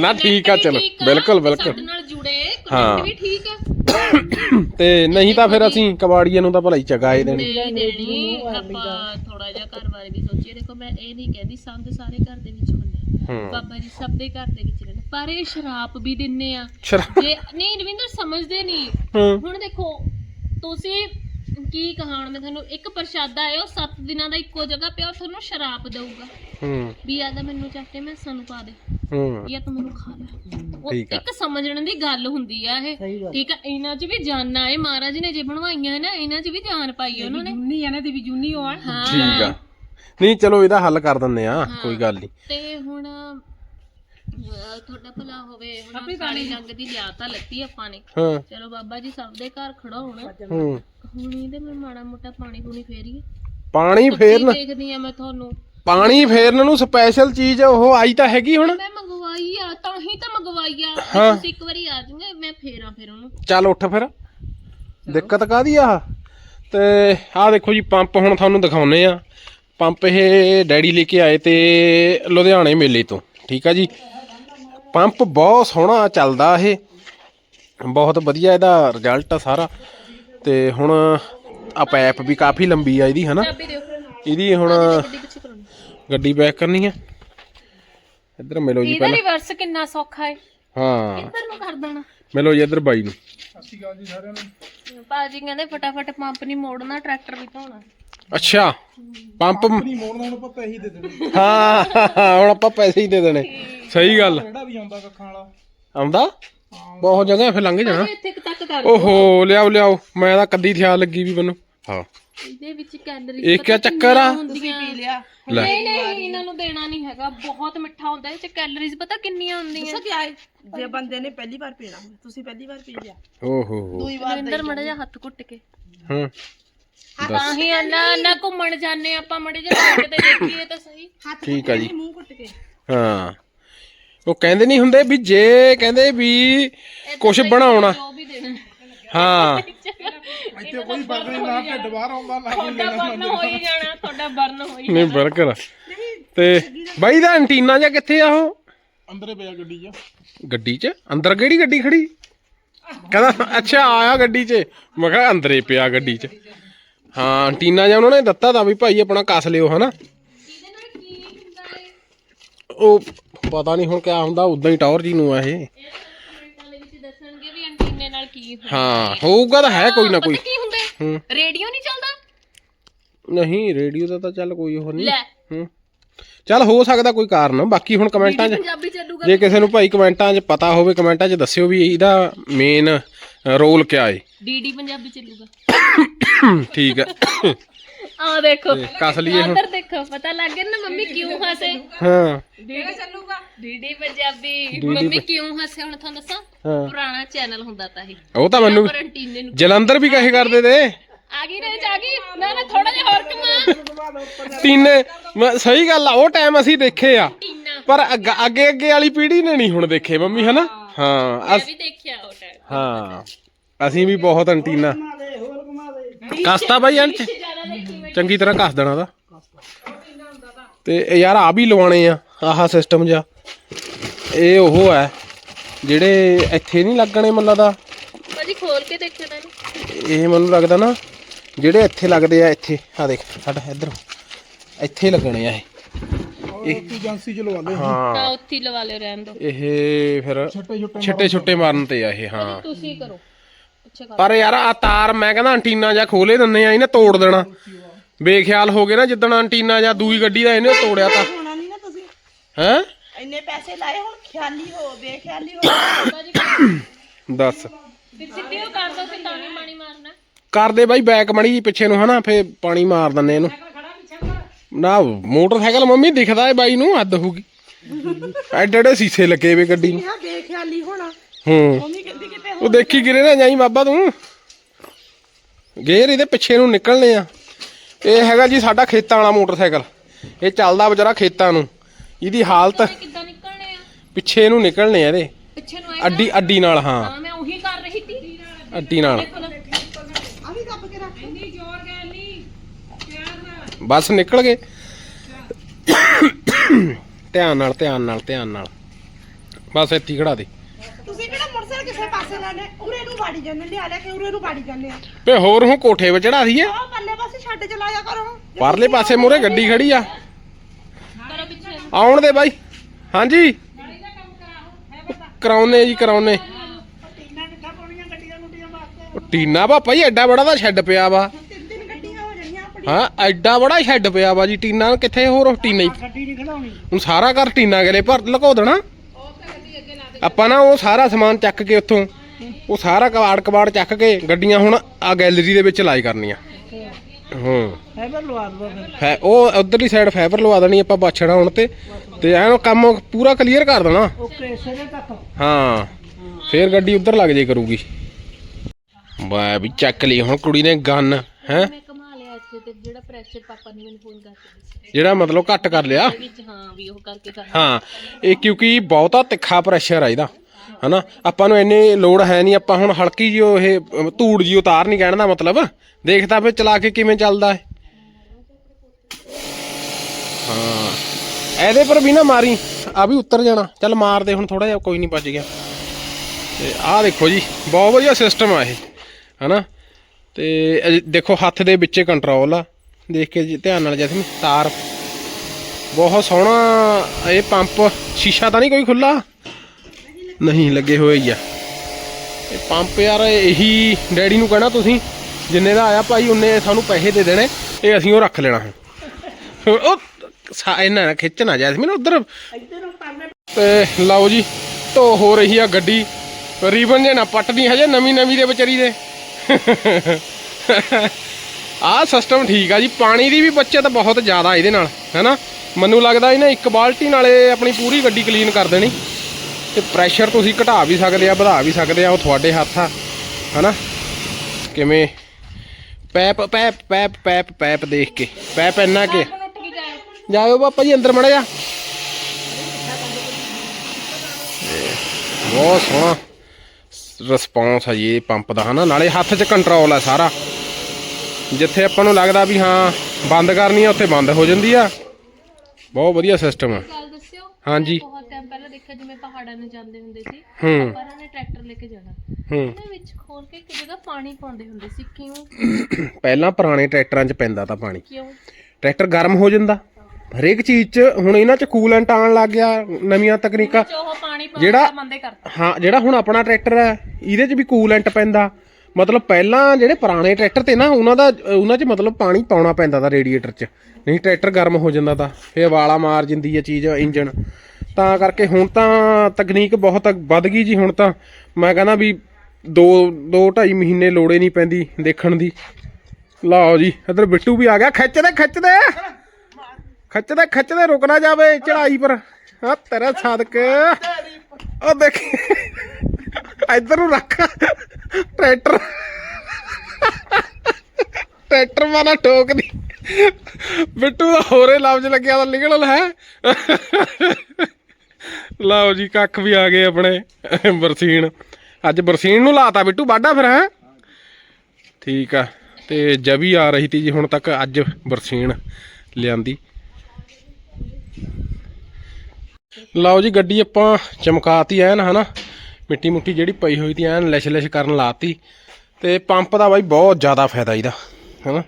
ਨਾ ਠੀਕ ਆ ਚਲੋ। ਬਿਲਕੁਲ ਬਿਲਕੁਲ। ਸਾਡੇ ਨਾਲ ਜੁੜੇ ਹਾਂ। ਕਨੈਕਟ ਵੀ ਠੀਕ ਆ। ਤੇ ਨਹੀਂ ਤਾਂ ਫਿਰ ਅਸੀਂ ਕਬਾੜੀਆਂ ਨੂੰ ਤਾਂ ਭਲਾਈ ਚਗਾਏ ਦੇਣੀ। ਨਹੀਂ ਦੇਣੀ ਆਪਾਂ ਥੋੜਾ ਜਿਹਾ ਘਰ ਬਾਰੇ ਵੀ ਸੋਚੀਏ। ਦੇਖੋ ਮੈਂ ਇਹ ਨਹੀਂ ਕਹਿੰਦੀ ਸੰਦ ਸਾਰੇ ਘਰ ਦੇ ਵਿੱਚ ਹੁੰਦੇ। ਬਾਬਾ ਜੀ ਸਭ ਦੇ ਘਰ ਦੇ ਵਿੱਚ ਰਹਿੰਦੇ। ਪਰ ਇਹ ਸ਼ਰਾਪ ਵੀ ਦਿੰਨੇ ਆ। ਸ਼ਰਾਬ ਜੇ ਨਹੀਂ ਰਵਿੰਦਰ ਸਮਝਦੇ ਨਹੀਂ। ਹੂੰ। ਹੁਣ ਦੇਖੋ ਤੁਸੀਂ ਕੀ ਕਹਾਣ ਮੈਂ ਤੁਹਾਨੂੰ ਇੱਕ ਪ੍ਰਸ਼ਾਦਾ ਹੈ ਉਹ 7 ਦਿਨਾਂ ਦਾ ਇੱਕੋ ਜਗ੍ਹਾ ਪਿਆ ਉਹ ਤੁਹਾਨੂੰ ਸ਼ਰਾਪ ਦਊਗਾ। ਹੂੰ। ਵੀ ਆਦਾ ਮੈਨੂੰ ਚੱਕ ਕੇ ਮੈਂ ਸਾਨੂੰ ਪਾ ਦੇ। ਹੂੰ। ਜਾਂ ਤੂੰ ਮੈਨੂੰ ਖਾ ਲੈ। ਉਹ ਠੀਕ ਆ। ਇੱਕ ਸਮਝਣ ਦੀ ਗੱਲ ਹੁੰਦੀ ਆ ਇਹ। ਸਹੀ ਗੱਲ। ਠੀਕ ਆ ਇਹਨਾਂ 'ਚ ਵੀ ਜਾਨਾਂ ਹੈ ਮਹਾਰਾਜ ਨੇ ਜੇ ਬਣਵਾਈਆਂ ਨਾ ਇਹਨਾਂ 'ਚ ਵੀ ਜਾਨ ਪਾਈ ਆ ਉਹਨਾਂ ਨੇ। ਜੁੰਨੀ ਆ ਨਾ ਤੇ ਵੀ ਜੁੰਨੀ ਹੋ ਆ। ਹਾਂ। ਠੀਕ ਆ। ਨਹੀਂ ਚਲੋ ਇਹਦਾ ਹੱਲ ਕਰ ਦਿੰਦੇ ਆ। ਕੋਈ ਗੱਲ ਨਹੀਂ। ਤੇ ਹੁਣ ਅਹ, ਤੁਹਾਡਾ ਭਲਾ ਹੋਵੇ ਹੁਣ ਕਾਲੀ ਰੰਗ ਦੀ ਲਿਆ ਤਾਂ ਲੱਤੀ ਆਪਾਂ ਨੇ। ਹਾਂ। ਚਲੋ ਬਾਬਾ ਜੀ ਸਭ ਦੇ ਘਰ ਖੜਾ ਹੋਣਾ। ਹੂੰ। ਹੁਣ ਇਹਦੇ ਮੈਂ ਮਾੜਾ ਮੋਟਾ ਪਾਣੀ ਪੂਣੀ ਫੇਰੀਏ। ਪਾਣੀ ਫੇਰਨ। ਦੇਖਦੀ ਆ ਮੈਂ ਤੁਹਾਨੂੰ। ਪਾਣੀ ਫੇਰਨ ਨੂੰ ਸਪੈਸ਼ਲ ਚੀਜ਼ ਉਹ ਆਈ ਤਾਂ ਹੈਗੀ ਹੁਣ। ਮੈਂ ਮੰਗਵਾਈ ਆ ਤਾਂ ਹੀ ਤਾਂ ਮੰਗਵਾਈ ਆ। ਹਾਂ। ਤੁਸੀਂ ਇੱਕ ਵਾਰੀ ਆ ਜਾਓਗੇ ਮੈਂ ਫੇਰਾਂ ਫਿਰ ਉਹਨੂੰ। ਚੱਲ ਉੱਠ ਫਿਰ। ਦਿੱਕਤ ਕਾਦੀ ਆ? ਤੇ ਆਹ ਦੇਖੋ ਜੀ ਪੰਪ ਹੁਣ ਤੁਹਾਨੂੰ ਦਿਖਾਉਨੇ ਆ। ਪੰਪ ਇਹ ਡੈਡੀ ਲੈ ਕੇ ਆਏ ਤੇ ਲੁਧਿਆਣੇ ਮੇਲੇ ਤੋਂ। ਠੀਕ ਆ ਜੀ? ਪੰਪ ਬਹੁਤ ਸੋਹਣਾ ਚੱਲਦਾ ਇਹ। ਬਹੁਤ ਵਧੀਆ ਇਹਦਾ ਰਿਜ਼ਲਟ ਆ ਸਾਰਾ। ਤੇ ਹੁਣ ਆ ਪੈਪ ਵੀ ਕਾਫੀ ਲੰਬੀ ਆ ਇਹਦੀ ਹਨਾ? ਇਹਦੀ ਹੁਣ ਗੱਡੀ ਬੈਕ ਕਰਨੀ ਆ। ਇੱਧਰ ਮਿਲੋ ਜੀ ਇਹਦਾ ਪਹਿਲਾਂ। ਰਿਵਰਸ ਕਿੰਨਾ ਸੌਖਾ ਹੈ ਹਾਂ। ਇੱਧਰ ਨੂੰ ਕਰ ਦੇਣਾ? ਮਿਲੋ ਜੀ ਇੱਧਰ ਬਾਈ ਨੂੰ। ਭਾਜੀ ਕਹਿੰਦੇ ਫਟਾਫਟ ਪੰਪ ਨਹੀਂ ਮੋੜਨਾ ਟਰੈਕਟਰ ਵੀ ਧੋਣਾ। ਅੱਛਾ ਪੰਪ ਨਹੀਂ ਮੋੜਨਾ ਹੁਣ ਆਪਾਂ ਪੈਸੇ ਦੇ ਦੇਣੇ। ਹਾਂ ਹੁਣ ਆਪਾਂ ਪੈਸੇ ਹੀ ਦੇ ਦੇਣੇ। ਸਹੀ ਗੱਲ। ਜਿਹੜਾ ਵੀ ਆਉਂਦਾ ਕੱਖਾਂ ਵਾਲਾ? ਆਉਂਦਾ? ਬਹੁਤ ਜਗ੍ਹਾ ਫਿਰ ਲੰਘ ਜਾਣਾ। ਇੱਥੇ ਕੁ ਤੱਕ ਕਰ ਓਹੋ ਲਿਆਓ ਲਿਆਓ। ਮੈਂ ਤਾਂ ਕੱਦੀ ਥਿਆ ਲੱਗੀ ਵੀ ਮੈਨੂੰ। ਹਾਂ। ਇਹਦੇ ਵਿੱਚ ਕੈਲਰੀ ਇਹ ਕਿਆ ਚੱਕਰ ਆ? ਹੁੰਦੀਆਂ? ਲਿਆ। ਲੈ। ਨਹੀਂ ਨਹੀਂ ਇਹਨਾਂ ਨੂੰ ਦੇਣਾ ਨਹੀਂ ਹੈਗਾ। ਬਹੁਤ ਮਿੱਠਾ ਹੁੰਦਾ। ਇਹ ਚ ਕੈਲਰੀਜ਼ ਪਤਾ ਕਿੰਨੀਆਂ ਹੁੰਦੀਆਂ? ਕੀ ਆਏ ਜੇ ਬੰਦੇ ਨੇ ਪਹਿਲੀ ਵਾਰ ਪੀਣਾ ਤੁਸੀਂ ਪਹਿਲੀ ਵਾਰ ਪੀ ਲਿਆ? ਓਹੋ। ਹੋ ਦੂਈ ਵਾਰ ਅੰਦਰ ਮੜਾ ਜਾ ਹੱਥ ਘੁੱਟ ਕੇ। ਹਾਂ। ਤਾਂ ਹੀ ਨਾ ਨਾ ਘੁੰਮਣ ਜਾਂਦੇ ਆਪਾਂ ਮੜੇ ਜੇ ਪਿੰਡ ਤੇ ਦੇਖੀਏ ਤਾਂ ਸਹੀ। ਠੀਕ ਆ ਜੀ। ਮੂੰਹ ਕੁੱਟ ਕੇ। ਹਾਂ। ਉਹ ਕਹਿੰਦੇ ਨਹੀਂ ਹੁੰਦੇ ਵੀ ਜੇ ਕਹਿੰਦੇ ਵੀ ਕੁਝ ਬਣਾਉਣਾ। ਜੋ ਵੀ ਦੇਣਾ। ਹਾਂ। ਇੱਥੇ ਕੋਈ ਬਰਨ ਨਾ ਢਿੱਡ ਬਾਹਰ ਆਉਂਦਾ ਨਾ ਤੁਹਾਡਾ ਬਰਨ ਹੋ ਹੀ ਜਾਣਾ ਤੁਹਾਡਾ ਬਰਨ ਹੋ ਹੀ ਨਹੀਂ ਬਰਕਰ ਤੇ ਬਾਈ ਦਾ ਐਂਟੀਨਾ ਜਾਂ ਕਿੱਥੇ ਆ ਉਹ? ਅੰਦਰੇ ਪਿਆ ਗੱਡੀ 'ਚ। ਗੱਡੀ 'ਚ? ਅੰਦਰ ਕਿਹੜੀ ਗੱਡੀ ਖੜੀ? ਕਹਿੰਦਾ ਅੱਛਾ ਆਇਆ ਗੱਡੀ 'ਚ। ਮੈਂ ਕਿਹਾ ਅੰਦਰੇ ਪਿਆ ਗੱਡੀ 'ਚ। ਹਾਂ ਐਂਟੀਨਾ ਜਾਂ ਉਹਨਾਂ ਨੇ ਦਿੱਤਾ ਤਾਂ ਵੀ ਭਾਈ ਆਪਣਾ ਕੱਸ ਲਿਓ ਹਨਾ। ਕੀ ਉਹ ਪਤਾ ਨਹੀਂ ਹੁਣ ਕਿਆ ਹੁੰਦਾ ਉਦਾਂ ਹੀ ਟਾਵਰ ਜੀ ਨੂੰ ਆ ਇਹ। ਇਹ ਤਾਂ ਕਮੈਂਟਾਂ ਦੇ ਵਿੱਚ ਦੱਸਣਗੇ ਵੀ ਐਂਟੀਨੇ ਨਾਲ ਕੀ ਹੁੰਦਾ। ਹਾਂ ਹੋਊਗਾ ਤਾਂ ਹੈ ਕੋਈ ਨਾ ਕੋਈ ਪਤਾ ਕੀ ਹੁੰਦਾ? ਹੈ? ਹੂੰ ਰੇਡੀਓ ਨਹੀਂ ਚੱਲਦਾ? ਨਹੀਂ ਰੇਡੀਓ ਦਾ ਤਾਂ ਚੱਲ ਕੋਈ ਉਹ ਨਹੀਂ। ਲੈ। ਹੂੰ। ਚੱਲ ਹੋ ਸਕਦਾ ਕੋਈ ਕਾਰਨ ਬਾਕੀ ਹੁਣ ਕਮੈਂਟਾਂ 'ਚ ਪੰਜਾਬੀ ਚੱਲੂਗਾ। ਜੇ ਕਿਸੇ ਨੂੰ ਭਾਈ ਕਮੈਂਟਾਂ 'ਚ ਪਤਾ ਹੋਵੇ ਕਮੈਂਟਾਂ 'ਚ ਦੱਸਿਓ ਵੀ ਇਹਦਾ ਮੇਨ ਰੋਲ ਕਿਆ ਏ। ਡੀਡੀ ਪੰਜਾਬੀ ਚੱਲੂਗਾ। ਠੀਕ ਹੈ। ਆ ਦੇਖੋ। ਤੇ ਕੱਸ ਲਈਏ ਹੁਣ ਅੰਦਰ ਦੇਖੋ ਪਤਾ ਲੱਗ ਗਿਆ ਨਾ ਮੰਮੀ ਕਿਉਂ ਹੱਸੇ? ਹਾਂ। ਡੀਡੀ ਚੱਲੂਗਾ। ਡੀਡੀ ਪੰਜਾਬੀ। ਮੰਮੀ ਕਿਉਂ ਹੱਸੇ? ਹੁਣ ਤੁਹਾਨੂੰ ਦੱਸਾਂ ਹਾਂ। ਪੁਰਾਣਾ ਚੈਨਲ ਹੁੰਦਾ ਤਾਂ ਇਹ। ਉਹ ਤਾਂ ਮੈਨੂੰ ਐਂਟੀਨੇ ਨੂੰ ਜਲੰਧਰ ਵੀ ਕਹੇ ਕਰਦੇ ਤੇ? ਆ ਗਈ ਰੇਂਜ ਆ ਗਈ? ਨਾ ਨਾ ਥੋੜਾ ਜਿਹਾ ਹੋਰ ਕਮਾ ਤੀਨੇ ਮੈਂ- ਸਹੀ ਗੱਲ ਆ ਉਹ ਟਾਈਮ ਅਸੀਂ ਦੇਖੇ ਆ। ਟੀਨਾ ਪਰ ਅੱਗ- ਅੱਗੇ ਅੱਗੇ ਵਾਲੀ ਪੀੜ੍ਹੀ ਨੇ ਨਹੀਂ ਹੁਣ ਦੇਖੇ ਮੰਮੀ ਹਨਾ? ਹਾਂ। ਮੈਂ ਅਸ- ਵੀ ਦੇਖਿਆ ਉਹ ਟਾਈਮ ਹਾਂ। ਅਸੀਂ ਵੀ ਬਹੁਤ ਅੰਟੀਨਾ ਕਸਤਾ ਬਾਈ ਅੰਟ ਜ਼ਿਆਦਾ ਦੇਖੀ। ਮੈਂ ਚੰਗੀ ਤਰ੍ਹਾਂ ਘਸ ਦੇਣਾ ਦਾ ਤੇ ਇਹ ਯਾਰ ਆ ਵੀ ਲਵਾਣੇ ਆ ਆਹ ਸਿਸਟਮ ਜਿਹਾ। ਇਹ ਉਹ ਹੈ ਜਿਹੜੇ ਇੱਥੇ ਨਹੀਂ ਲੱਗਣੇ ਮੱਲਾ ਦਾ। ਭਾਜੀ ਖੋਲ ਕੇ ਤੈਨੂੰ ਇਹ ਮੈਨੂੰ ਲੱਗਦਾ ਨਾ ਜਿਹੜੇ ਇੱਥੇ ਲੱਗਦੇ ਆ ਇੱਥੇ ਆ ਦੇਖ ਸਾਡਾ ਇੱਧਰ। ਇੱਥੇ ਲੱਗਣੇ ਆ ਇਹ। ਏਜੰਸੀ 'ਚ ਲਵਾ ਲੈ ਹਾਂ। ਉੱਥੇ ਲਵਾ ਲਿਓ ਰਹਿਣ ਦੋ ਇਹ ਫਿਰ ਛਿੱਟੇ ਛੁੱਟੇ ਮਾਰਨ ਤੇ। ਆ ਇਹ ਹਾਂ। ਤੁਸੀਂ ਕਰੋ। ਪਰ ਯਾਰ ਆ ਤਾਰ ਮੈਂ ਕਹਿੰਦਾ ਅੰਟੀਨਾ ਜਾਂ ਖੋਲੇ ਦਿੰਨੇ ਆ ਇਹਨੇ ਤੋੜ ਦੇਣਾ। ਬੇਖਿਆਲ ਹੋ ਗਏ ਨਾ ਜਿੱਦਣ ਅੰਟੀਨਾ ਜਾਂ ਦੂਈ ਗੱਡੀ ਦਾ ਇਹਨੇ ਤੋੜਿਆ ਤਾਂ। ਹੋਣਾ ਨਹੀਂ ਨਾ ਤੁਸੀਂ। ਹੈ? ਇੰਨੇ ਪੈਸੇ ਲਾਏ ਹੁਣ ਖਿਆਲੀ ਹੋ ਬੇਖਿਆਲੀ ਹੋ। ਦੱਸ। ਫਿਰ ਸਿੱਧੀ ਉਹ ਕਰ ਦੋ ਫਿਰ ਤਾਂ ਨਹੀਂ ਪਾਣੀ ਮਾਰਨਾ। ਕਰਦੇ ਬਾਈ ਬੈਕ ਮੜੀ ਪਿੱਛੇ ਨੂੰ ਹਨਾ ਫੇ ਪਾਣੀ ਮਾਰ ਦਿੰਨੇ ਇਹਨੂੰ। ਨਾ ਮੋਟਰਸਾਈਕਲ ਮੰਮੀ ਦਿਖਦਾ ਏ ਬਾਈ ਨੂੰ ਹੱਦ ਹੋਊਗੀ ਐਡੇ ਐਡੇ ਸੀਸੇ ਲੱਗੇ ਵੇ ਗੱਡੀ ਨੂੰ। ਬੇਖਿਆਲੀ ਹੋਣਾ। ਹੂੰ। ਮੰਮੀ ਕਹਿੰਦੀ ਕਿਤੇ ਉਹ ਦੇਖੀ ਗਿਰੇ ਨਾ ਜਾਈ ਬਾਬਾ ਤੂੰ। ਗੇਰ ਇਹਦੇ ਪਿੱਛੇ ਨੂੰ ਨਿਕਲਨੇ ਆ। ਇਹ ਹੈਗਾ ਜੀ ਸਾਡਾ ਖੇਤਾਂ ਵਾਲਾ ਮੋਟਰਸਾਈਕਲ। ਇਹ ਚੱਲਦਾ ਵਿਚਾਰਾ ਖੇਤਾਂ ਨੂੰ। ਇਹਦੀ ਹਾਲਤ ਕਿੱਦਾਂ ਨਿਕਲਣੇ ਆ? ਪਿੱਛੇ ਨੂੰ ਨਿਕਲਨੇ ਆ ਇਹਦੇ। ਪਿੱਛੇ ਨੂੰ ਆਏ ਅੱਡੀ ਅੱਡੀ ਨਾਲ ਹਾਂ। ਹਾਂ ਮੈਂ ਉਹੀ ਕਰ ਰਹੀ ਸੀ। ਅੱਡੀ ਨਾਲ ਆ ਵੀ ਦੱਬ ਕੇ ਰੱਖ। ਇੰਨੀ ਜ਼ੋਰ ਗੈਲ ਨਹੀਂ ਬਸ ਨਿਕਲ ਗਏ। ਧਿਆਨ ਨਾਲ ਧਿਆਨ ਨਾਲ ਧਿਆਨ ਨਾਲ। ਬਸ ਇੱਥੇ ਹੀ ਖੜਾ ਦੇ। ਤੁਸੀਂ ਕਿਹੜਾ ਮੋਟਰਸਾਈਕਲ ਕਿਸੇ ਪਾਸੇ ਲਾਣੇ ਉਰੇ ਨੂੰ ਬਾੜੀ ਜਾਂਦੇ ਲਿਆ ਲਿਆ ਕੇ ਉਰੇ ਨੂੰ ਬਾੜੀ ਜਾਂਦੇ ਆ। ਤੇ ਹੋਰ ਹੁਣ ਕੋਠੇ 'ਤੇ ਚੜਾ ਦਈਏ। ਉਹ ਪੱਲੇ ਪਾਸੇ ਛੱਡ ਚਲਾਇਆ ਕਰੋ। ਪਰਲੇ ਪਾਸੇ ਮੂਰੇ ਗੱਡੀ ਖੜੀ ਆ। ਆਉਣ ਦੇ ਬਾਈ। ਹਾਂਜੀ। ਕਰਾਉਨੇ ਜੀ ਕਰਾਉਨੇ। ਟੀਨਾ ਕਿੱਥਾ ਪਾਉਣੀਆਂ ਗੱਡੀਆਂ ਗੁੱਡੀਆਂ ਵਾਸਤੇ? ਉਹ ਟੀਨਾ ਬਾਪਾ ਜੀ ਐਡਾ ਬੜਾ ਦਾ ਸ਼ੈੱਡ ਪਿਆ ਵਾ। ਤਿੰਨ ਤਿੰਨ ਗੱਡੀਆਂ ਹੋ ਜਾਣੀਆਂ ਆਪਣੀ ਹਾਂ ਐਡਾ ਬੜਾ ਸ਼ੈੱਡ ਪਿਆ ਵਾ ਜੀ ਟੀਨਾ ਕਿੱਥੇ ਹੋਰ ਟੀਨਾ ਹੀ? ਗੱਡੀ ਨਹੀਂ ਖੜਾਉਣੀ। ਹੁਣ ਸਾਰਾ ਘਰ ਟੀਨਾ ਗਲੇ ਭਰ ਲਕੋ ਦੇਣਾ। ਆਪਾਂ ਨਾ ਉਹ ਸਾਰਾ ਸਮਾਨ ਚੱਕ ਕੇ ਉੱਥੋਂ ਉਹ ਸਾਰਾ ਕਬਾੜ ਕਬਾੜ ਚੱਕ ਕੇ ਗੱਡੀਆਂ ਹੁਣ ਆ ਗੈਲਰੀ ਦੇ ਵਿੱਚ ਲਾਈ ਕਰਨੀਆਂ। ਹਾਂ। ਫਾਈਬਰ ਲਵਾ ਦੋ ਫਿਰ। ਫੈ ਉਹ ਉਧਰਲੀ ਸਾਈਡ ਫਾਈਬਰ ਲਵਾ ਦੇਣੀ ਆਪਾਂ ਬਾਛੜਾ ਹੁਣ ਤੇ। ਤੇ ਐਨ ਕੰਮ ਪੂਰਾ ਕਲੀਅਰ ਕਰ ਦੇਣਾ। ਓਕੇ ਸਿਰੇ ਤੱਕ। ਹਾਂ। ਫੇਰ ਗੱਡੀ ਉਧਰ ਲੱਗ ਜੇ ਕਰੂਗੀ। ਵਾਹ ਵੀ ਚੱਕ ਲਈ ਹੁਣ ਕੁੜੀ ਨੇ ਗਨ ਹੈ? ਮੈਂ ਕਮਾ ਲਿਆ ਇੱਥੇ ਤੇ ਜਿਹੜਾ ਪ੍ਰੈਸ਼ਰ ਪਾਪਾ ਨੇ ਮੈਨੂੰ ਫੋਨ ਕਰਕੇ ਦੱਸਿਆ ਜਿਹੜਾ ਮਤਲਬ ਘੱਟ ਕਰ ਲਿਆ। ਵਿੱਚ ਹਾਂ ਵੀ ਉਹ ਕਰਕੇ ਕਰ ਹਾਂ। ਇਹ ਕਿਉਂਕਿ ਬਹੁਤਾ ਤਿੱਖਾ ਪ੍ਰੈਸ਼ਰ ਆ ਇਹਦਾ। ਹਨਾ? ਆਪਾਂ ਨੂੰ ਇੰਨੀ ਲੋੜ ਹੈ ਨਹੀਂ ਆਪਾਂ ਹੁਣ ਹਲਕੀ ਜਿਹੀ ਉਹ ਇਹ ਅਮ, ਧੂੜ ਜੀ ਉਤਾਰ ਨਹੀਂ ਕਹਿਣ ਦਾ ਮਤਲਬ। ਦੇਖਦਾ ਫੇ ਚਲਾ ਕੇ ਕਿਵੇਂ ਚੱਲਦਾ ਹੈ ਹਾਂ। ਇਹਦੇ ਪਰ ਵੀ ਨਾ ਮਾਰੀ। ਆ ਵੀ ਉੱਤਰ ਜਾਣਾ। ਚੱਲ ਮਾਰ ਦੇ ਹੁਣ ਥੋੜਾ ਜਿਹਾ ਕੋਈ ਨਹੀਂ ਬਚ ਗਿਆ। ਤੇ ਆਹ ਦੇਖੋ ਜੀ ਬਹੁਤ ਵਧੀਆ ਸਿਸਟਮ ਆ ਇਹ ਹਨਾ? ਤੇ ਇਹ ਦੇਖੋ ਹੱਥ ਦੇ ਵਿੱਚ ਕੰਟਰੋਲ ਆ। ਦੇਖ ਕੇ ਜੀ ਧਿਆਨ ਨਾਲ ਜੈਸਮੀ ਤਾਰ। ਬਹੁਤ ਸੋਹਣਾ ਇਹ ਪੰਪ ਸ਼ੀਸ਼ਾ ਤਾਂ ਨਹੀਂ ਕੋਈ ਖੁੱਲਾ ਨਹੀਂ ਲੱਗੇ ਹੋਏ ਹੀ ਆ। ਇਹ ਪੰਪ ਯਾਰ, ਇਹੀ ਡੈਡੀ ਨੂੰ ਕਹਿਣਾ ਤੁਸੀਂ, ਜਿੰਨੇ ਦਾ ਆਇਆ ਭਾਈ ਉਨੇ ਸਾਨੂੰ ਪੈਸੇ ਦੇ ਦੇਣੇ, ਇਹ ਅਸੀਂ ਉਹ ਰੱਖ ਲੈਣਾ ਹੈ ਉਹ ਸਾ- ਇਹਨਾਂ ਨਾਲ ਖਿੱਚਣਾ ਜੈਸਮੀਨ ਉਧਰ। ਤੇ ਲਓ ਜੀ, ਧੋ ਹੋ ਰਹੀ ਆ ਗੱਡੀ। ਰੀਬਨ ਜੇ ਨਾ ਪੱਟਦੀ, ਹਜੇ ਨਵੀਂ ਨਵੀਂ ਦੇ ਵਿਚਾਰੀ ਦੇ। ਆ ਸਿਸਟਮ ਠੀਕ ਆ ਜੀ, ਪਾਣੀ ਦੀ ਵੀ ਬੱਚਤ ਬਹੁਤ ਜ਼ਿਆਦਾ ਇਹਦੇ ਨਾਲ, ਹੈਨਾ? ਮੈਨੂੰ ਲੱਗਦਾ ਇਹਨੇ ਇੱਕ ਬਾਲਟੀ ਨਾਲੇ ਆਪਣੀ ਪੂਰੀ ਗੱਡੀ ਕਲੀਨ ਕਰ ਦੇਣੀ। ਤੇ ਪ੍ਰੈਸ਼ਰ ਤੁਸੀਂ ਘਟਾ ਵੀ ਸਕਦੇ ਆ ਵਧਾ ਵੀ ਸਕਦੇ ਆ ਉਹ ਤੁਹਾਡੇ ਹੱਥ ਆ ਹੈਨਾ? ਕਿਵੇਂ? ਪੈਪ ਪੈਪ ਪੈਪ ਪੈਪ ਪੈਪ ਦੇਖ ਕੇ ਪੈਪ ਇੰਨਾ ਕਿ ਜਾਇਓ ਪਾਪਾ ਜੀ ਅੰਦਰ ਮੜਾ ਜਾ। ਬਹੁਤ ਸੋਹਣਾ ਰਿਸਪੌਂਸ ਹੈ ਜੀ ਇਹ ਪੰਪ ਦਾ ਹਨਾ? ਨਾਲੇ ਹੱਥ 'ਚ ਕੰਟਰੋਲ ਹੈ ਸਾਰਾ। ਜਿੱਥੇ ਆਪਾਂ ਨੂੰ ਲੱਗਦਾ ਵੀ ਹਾਂ ਬੰਦ ਕਰਨੀ ਆ ਉੱਥੇ ਬੰਦ ਹੋ ਜਾਂਦੀ ਆ। ਬਹੁਤ ਵਧੀਆ ਸਿਸਟਮ ਆ। ਹਾਂਜੀ। ਦੇਖਿਆ ਜਿਵੇਂ ਪਹਾੜਾਂ ਨੂੰ ਜਾਂਦੇ ਹੁੰਦੇ ਸੀ ਹੂੰ। ਪਰ ਟਰੈਕਟਰ ਲੈ ਕੇ ਜਾਣਾ। ਹੂੰ। ਉਹਦੇ ਵਿੱਚ ਖੋਲ ਕੇ ਇੱਕ ਜਗ੍ਹਾ ਪਾਣੀ ਪਾਉਂਦੇ ਹੁੰਦੇ ਸੀ ਕਿਉਂ? (coughs) ਪਹਿਲਾਂ ਪੁਰਾਣੇ ਟਰੈਕਟਰਾਂ 'ਚ ਪੈਂਦਾ ਤਾਂ ਪਾਣੀ। ਕਿਉਂ? ਟਰੈਕਟਰ ਗਰਮ ਹੋ ਜਾਂਦਾ। ਹਰੇਕ ਚੀਜ਼ 'ਚ ਹੁਣ ਇਹਨਾਂ 'ਚ ਕੂਲੈਂਟ ਆਉਣ ਲੱਗ ਗਿਆ ਨਵੀਆਂ ਤਕਨੀਕਾਂ। ਚ ਉਹ ਪਾਣੀ ਜਿਹੜਾ- ਪਾਉਂਦਾ ਮੰਦੇ ਕਰਤਾ। ਹਾਂ ਜਿਹੜਾ ਹੁਣ ਆਪਣਾ ਟਰੈਕਟਰ ਹੈ ਇਹਦੇ 'ਚ ਵੀ ਕੂਲੈਂਟ ਪੈਂਦਾ। ਮਤਲਬ ਪਹਿਲਾਂ ਜਿਹੜੇ ਪੁਰਾਣੇ ਟਰੈਕਟਰ ਤੇ ਨਾ ਉਹਨਾਂ ਦਾ ਉਹਨਾਂ 'ਚ ਮਤਲਬ ਪਾਣੀ ਪਾਉਣਾ ਪੈਂਦਾ ਤਾਂ ਰੇਡੀਏਟਰ 'ਚ। ਨਹੀਂ ਟਰੈਕਟਰ ਗਰਮ ਹੋ ਜਾਂਦਾ ਤਾਂ ਫੇਰ ਵਾਲਾ ਮਾਰ ਜਾਂਦੀ ਹੈ ਚੀਜ਼ ਇੰਜਨ ਤਾਂ ਕਰਕੇ ਹੁਣ ਤਾਂ ਤਕਨੀਕ ਬਹੁਤ ਵੱਧ ਗਈ ਜੀ ਹੁਣ ਤਾਂ। ਮੈਂ ਕਹਿੰਦਾ ਵੀ 2 2 2.5 ਮਹੀਨੇ ਲੋੜੇ ਨਹੀਂ ਪੈਂਦੀ ਦੇਖਣ ਦੀ। ਲਾਓ ਜੀ, ਇਧਰ ਬਿੱਟੂ ਵੀ ਆ ਗਿਆ। ਖਿੱਚਦੇ ਖਿੱਚਦੇ। ਖਿੱਚਦੇ ਖਿੱਚਦੇ, ਰੁਕ ਨਾ ਜਾਵੇ ਚੜਾਈ ਪਰ। ਆ ਤੇਰਾ ਸਦਕ। ਉਹ ਦੇਖ। ਇੱਧਰ ਨੂੰ ਰੱਖ। ਟਰੈਕਟਰ। ਟਰੈਕਟਰ ਮਾਰਾ ਠੋਕ ਦੀ ਬਿੱਟੂ ਦਾ ਹੋਰੇ ਲਫ਼ਜ਼ ਲੱਗਿਆ ਤਾਂ ਨਿਕਲ ਹੈ। ਲਓ ਜੀ, ਕੱਖ ਵੀ ਆ ਗਏ ਆਪਣੇ, ਬਰਸੀਨ। ਅੱਜ ਬਰਸੀਨ ਨੂੰ ਲਾਤਾ ਬਿੱਟੂ ਬਾਡਾ ਫਿਰ, ਹੈ? ਠੀਕ ਆ, ਤੇ ਜਵੀ ਆ ਰਹੀ ਤੀ ਜੀ, ਹੁਣ ਤੱਕ ਅੱਜ ਬਰਸੀਨ ਲਿਆਂਦੀ। ਲਓ ਜੀ, ਗੱਡੀ ਆਪਾਂ ਚਮਕਾਤੀ ਐਨ, ਹਨਾ? ਮਿੱਟੀ ਮੁੱਟੀ ਜਿਹੜੀ ਪਈ ਹੋਈ ਤੀ ਐਨ ਲਿਸ਼ ਲਿਸ਼ ਕਰਨ ਲਾਤੀ। ਤੇ ਪੰਪ ਦਾ ਬਾਈ ਬਹੁਤ ਜ਼ਿਆਦਾ ਫਾਇਦਾ ਇਹਦਾ, ਹਨਾ?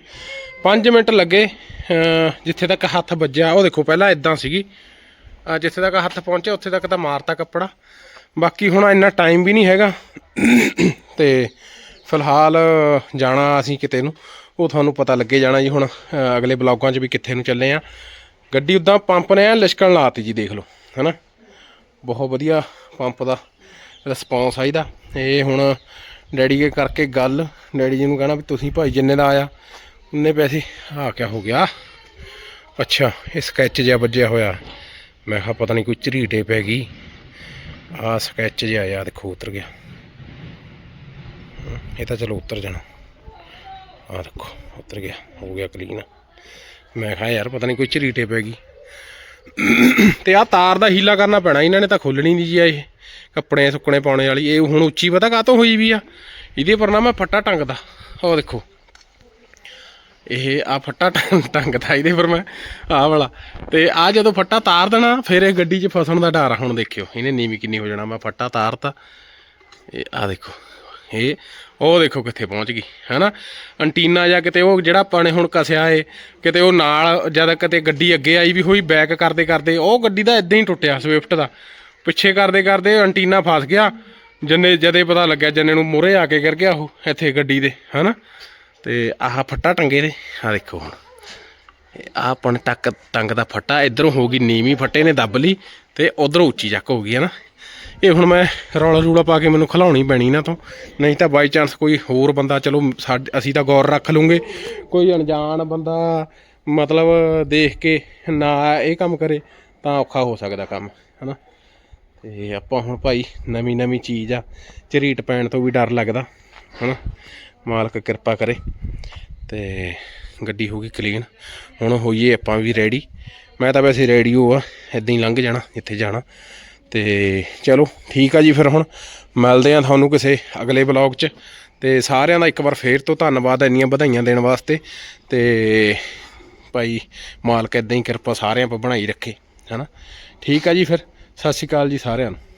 5 ਮਿੰਟ ਲੱਗੇ ਅਮ ਜਿੱਥੇ ਤੱਕ ਹੱਥ ਵੱਜਿਆ, ਉਹ ਦੇਖੋ, ਪਹਿਲਾਂ ਇਦਾਂ ਸੀਗੀ। ਜਿੱਥੇ ਤੱਕ ਹੱਥ ਪਹੁੰਚਿਆ, ਉੱਥੇ ਤੱਕ ਤਾਂ ਮਾਰਤਾ ਕੱਪੜਾ। ਬਾਕੀ ਹੁਣ ਇੰਨਾ ਟਾਈਮ ਵੀ ਨਹੀਂ ਹੈਗਾ। ਤੇ ਫਿਲਹਾਲ ਜਾਣਾ ਅਸੀਂ ਕਿਤੇ ਨੂੰ। ਉਹ ਤੁਹਾਨੂੰ ਪਤਾ ਲੱਗੇ ਜਾਣਾ ਜੀ ਹੁਣ ਅਗਲੇ ਬਲੌਗਾਂ 'ਚ ਵੀ ਕਿੱਥੇ ਨੂੰ ਚੱਲੇ ਆ। ਗੱਡੀ ਉਦਾਂ ਪੰਪ ਨੇ ਐਨ ਲਿਸ਼ਕਣ ਲਾਤੀ ਜੀ, ਦੇਖ ਲਓ, ਹੈਨਾ? ਬਹੁਤ ਵਧੀਆ ਪੰਪ ਦਾ ਰਿਸਪੌਂਸ ਆਈਦਾ ਇਹ ਹੁਣ ਡੈਡੀ ਕੇ ਕਰਕੇ ਗੱਲ। ਡੈਡੀ ਜੀ ਨੂੰ ਕਹਿਣਾ ਵੀ ਤੁਸੀਂ ਭਾਈ ਜਿੰਨੇ ਦਾ ਆਇਆ, ਉਨੇ ਪੈਸੇ। ਆ ਕਿਆ ਹੋ ਗਿਆ? ਅੱਛਾ, ਇਹ ਸਕੈਚ ਜਿਹਾ ਵੱਜਿਆ ਹੋਇਆ। ਮੈਂ ਕਿਹਾ ਪਤਾ ਨਹੀਂ ਕੋਈ ਝਰੀਟੇ ਪੈ ਗਈ। ਆ ਸਕੈਚ ਜਿਹਾ ਆ ਦੇਖੋ ਉਤਰ ਗਿਆ। ਇਹ ਤਾਂ ਚਲੋ ਉਤਰ ਜਾਣਾ। ਆ ਦੇਖੋ, ਉਤਰ ਗਿਆ, ਹੋ ਗਿਆ ਕਲੀਨ ਮੈਂ ਕਿਹਾ ਯਾਰ ਪਤਾ ਨਹੀਂ ਕੋਈ ਝਰੀਟੇ ਪੈ ਗਈ। ਤੇ ਆ ਤਾਰ ਦਾ ਹੀਲਾ ਕਰਨਾ ਪੈਣਾ, ਇਹਨਾਂ ਨੇ ਤਾਂ ਖੋਲਣੀ ਨਹੀਂ ਜੀ ਆ ਇਹ। ਕੱਪੜੇ ਸੁੱਕਣੇ ਪਾਉਣੇ ਵਾਲੀ, ਇਹ ਹੁਣ ਉੱਚੀ ਪਤਾ ਕਾਹਤੋਂ ਹੋਈ ਵੀ ਆ? ਇਹਦੇ ਪਰ ਨਾ ਮੈਂ ਫੱਟਾ ਟੰਗਦਾ। ਉਹ ਦੇਖੋ। ਇਹ ਆ ਫੱਟਾ ਟੰਗ- ਟੰਗਦਾ ਇਹਦੇ ਪਰ ਮੈਂ ਆਹ ਵਾਲਾ। ਤੇ ਆ ਜਦੋਂ ਫੱਟਾ ਤਾਰ ਦੇਣਾ, ਫਿਰ ਇਹ ਗੱਡੀ 'ਚ ਫਸਣ ਦਾ ਡਰ ਆ। ਹੁਣ ਦੇਖਿਓ, ਇਹਨੇ ਨੀਵੀਂ ਕਿੰਨੀ ਹੋ ਜਾਣਾ। ਮੈਂ ਫੱਟਾ ਤਾਰਤਾ। ਇਹ ਆ ਦੇਖੋ, ਇਹ, ਉਹ ਦੇਖੋ ਕਿੱਥੇ ਪਹੁੰਚ ਗਈ, ਹੈਨਾ? ਅੰਟੀਨਾ ਜਾਂ ਕਿਤੇ ਉਹ ਜਿਹੜਾ ਆਪਾਂ ਨੇ ਹੁਣ ਕਸਿਆ ਏ, ਕਿਤੇ ਉਹ ਨਾਲ ਜਦ ਕਿਤੇ ਗੱਡੀ ਅੱਗੇ ਆਈ ਵੀ ਹੋਈ, ਬੈਕ ਕਰਦੇ ਕਰਦੇ, ਉਹ ਗੱਡੀ ਦਾ ਇਦਾਂ ਹੀ ਟੁੱਟਿਆ ਸਵਿਫਟ ਦਾ। ਪਿੱਛੇ ਕਰਦੇ ਕਰਦੇ ਅੰਟੀਨਾ ਫਸ ਗਿਆ। ਜੰਨੇ, ਜਦੇ ਪਤਾ ਲੱਗਿਆ ਜੰਨੇ ਨੂੰ ਮੂਹਰੇ ਆ ਕੇ ਗਿਰ ਗਿਆ ਉਹ, ਇੱਥੇ ਗੱਡੀ ਦੇ, ਹੈਨਾ? ਤੇ ਆਹ ਫੱਟਾ ਟੰਗੇ ਦੇ ਆ ਦੇਖੋ ਹੁਣ। ਆ ਪਣ ਟੱਕ ਟੰਗ ਦਾ ਫੱਟਾ, ਇਧਰੋਂ ਹੋ ਗਈ ਨੀਵੀਂ ਫੱਟੇ ਨੇ ਦੱਬ ਲਈ ਤੇ ਉਧਰੋਂ ਉੱਚੀ ਚੱਕ ਹੋ ਗਈ ਹੈ ਨਾ। ਇਹ ਹੁਣ ਮੈਂ ਰੌਲਾ ਰੂਲਾ ਪਾ ਕੇ ਮੈਨੂੰ ਖਿਲਾਉਣੀ ਪੈਣੀ ਨਾ ਤੋਂ। ਨਹੀਂ ਤਾਂ ਬਾਈ ਚਾਂਸ ਕੋਈ ਹੋਰ ਬੰਦਾ, ਚਲੋ ਸਾਡੇ, ਅਸੀਂ ਤਾਂ ਗੌਰ ਰੱਖ ਲੂੰਗੇ। ਕੋਈ ਅਣਜਾਣ ਬੰਦਾ ਮਤਲਬ ਦੇਖ ਕੇ ਨਾ ਇਹ ਕੰਮ ਕਰੇ, ਤਾਂ ਔਖਾ ਹੋ ਸਕਦਾ ਕੰਮ, ਹਨਾ। ਤੇ ਆਪਾਂ ਹੁਣ ਭਾਈ ਨਵੀਂ ਨਵੀਂ ਚੀਜ਼ ਆ, ਝਰੀਟ ਪੈਣ ਤੋਂ ਵੀ ਡਰ ਲੱਗਦਾ, ਹਨਾ। ਮਾਲਕ ਕਿਰਪਾ ਕਰੇ ਤੇ ਗੱਡੀ ਹੋ ਗਈ ਕਲੀਨ ਹੁਣ ਹੋਈਏ ਆਪਾਂ ਵੀ ਰੈਡੀ ਮੈਂ ਤਾਂ ਵੈਸੇ ਰੈਡੀ ਹੋ ਆ ਇਦਾਂ ਹੀ ਲੰਘ ਜਾਣਾ, ਜਿੱਥੇ ਜਾਣਾ। ਤੇ ਚਲੋ, ਠੀਕ ਆ ਜੀ ਫਿਰ ਹੁਣ। ਮਿਲਦੇ ਆ ਤੁਹਾਨੂੰ ਕਿਸੇ ਅਗਲੇ ਬਲੌਗ 'ਚ। ਤੇ ਸਾਰਿਆਂ ਦਾ ਇੱਕ ਵਾਰ ਫੇਰ ਤੋਂ ਧੰਨਵਾਦ ਇੰਨੀਆਂ ਵਧਾਈਆਂ ਦੇਣ ਵਾਸਤੇ। ਤੇ ਭਾਈ ਮਾਲਕ ਇਦਾਂ ਹੀ ਕਿਰਪਾ ਸਾਰਿਆਂ 'ਤੇ ਬਣਾਈ ਰੱਖੇ, ਹਨਾ। ਠੀਕ ਆ ਜੀ ਫਿਰ। ਸਤਿ ਸ਼੍ਰੀ ਅਕਾਲ ਜੀ ਸਾਰਿਆਂ ਨੂੰ।